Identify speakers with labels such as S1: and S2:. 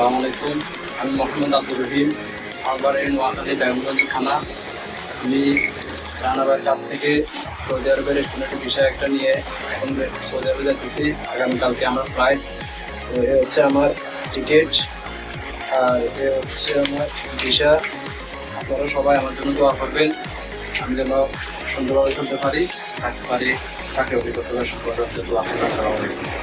S1: আসসালামু আলাইকুম। আমি মোহাম্মদ আব্দুর রহিম। আমার বাড়ি নোয়াখালী ব্যাঙ্গলি থানা। আমি রানাবার কাছ থেকে সৌদি আরবের স্টুডেন্ট বিষয় একটা নিয়ে এখন সৌদি আরবে যাচ্ছি আগামীকালকে আমার ফ্লাইট তো এ হচ্ছে আমার টিকিট আর এ হচ্ছে আমার ভিসা আপনারা সবাই আমার জন্য দোয়া করবেন। আমি যেন সুন্দরভাবে চলতে পারি, থাকতে পারি চাকরি অভিজ্ঞতা করতে পারি, সুন্দরভাবে দোয়া করবেন আসসালামু আলাইকুম।